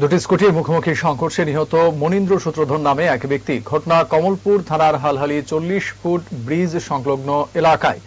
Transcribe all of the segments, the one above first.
দুটি স্কুটির মুখোমুখি সংঘর্ষে নিহত মনীন্দ্র সূত্রধর নামে এক ব্যক্তি। ঘটনা কমলপুর থানার হালহালি চল্লিশ ফুট ব্রিজ সংলগ্ন এলাকায়।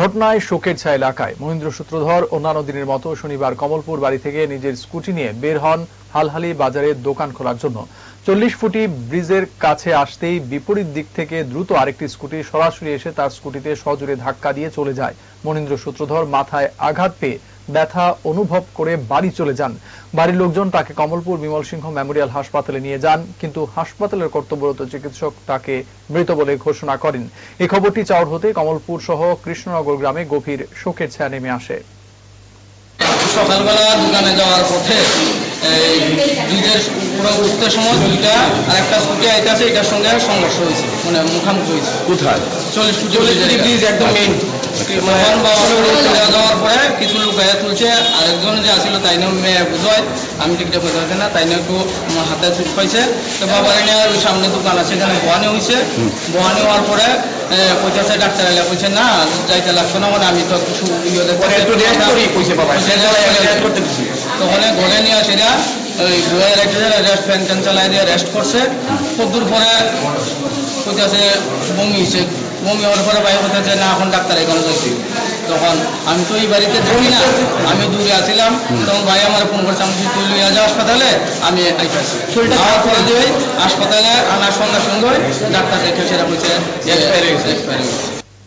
ঘটনায় শোকের ছায়া এলাকায়। মহেন্দ্র সূত্রধর অন্যান্য দিনের মতো শনিবার কমলপুর বাড়ি থেকে নিজের স্কুটি নিয়ে বের হন হালহালি বাজারে দোকান খোলার জন্য। চল্লিশ ফুটি ব্রিজের কাছে আসতেই বিপরীত দিক থেকে দ্রুত আরেকটি স্কুটি সরাসরি এসে তার স্কুটিতে সজোরে ধাক্কা দিয়ে চলে যায়। মনীন্দ্র সূত্রধর মাথায় আঘাত পেয়ে ব্যথা অনুভব করে বাড়ি চলে যান। বাড়ির লোকজন তাকে কমলপুর বিমল সিংহ মেমোরিয়াল হাসপাতালে নিয়ে যান কিন্তু হাসপাতালের কর্তব্যরত চিকিৎসক তাকে মৃত বলে ঘোষণা করেন। এই খবরটি চাউর হতে কমলপুর সহ কৃষ্ণনগর গ্রামে গভীর শোকের ছায়া নেমে আসে। সকালবেলা দোকানে যাওয়ার পথে উঠতে সময় দুইটা আর একটা স্কুটি আইতাছে এটার সঙ্গে সংঘর্ষ হয়েছে মানে মুখামুখি হয়েছে। কোথায়? চল্লিশ চল্লিশ ব্রিজ একদম মেইন তখন বাবা চলে যাওয়ার পরে কিছু লোক গায়ে তুলছে আরেকজন যে আসছিল তাই নিয়ে মেয়ে বুঝয় আমি টিকিটে বুঝতে না তাই নিয়ে একটু হাতে চুট পাইছে। তো বাবার ওই সামনে দোকান আছে এখানে বোয়ানি হয়েছে বোয়ানি হওয়ার পরে কইতেছে ডাক্তার এলে কইছে না যাইতে লাগছে না মানে আমি তো কিছু তখন ঘরে নিয়ে আসে না ওই ঘরে রেখে রেস্ট ফ্যান ট্যান চালাই দিয়ে রেস্ট করছে। কদ্দুর পরে কইতেছে বমি হয়েছে বমি হওয়ার পরে বাইরে বলতেছে না এখন ডাক্তার এখানে যাইছি। তখন আমি তো এই বাড়িতে থাকি না আমি দূরে আসিলাম তখন ভাই আমার ফোন করছে আমি তুই নিয়ে যা হাসপাতালে আমি আমার পরে যে হাসপাতালে আনার সঙ্গে সঙ্গে ডাক্তার দেখে সেটা বলছে হয়েছে। হয়েছে।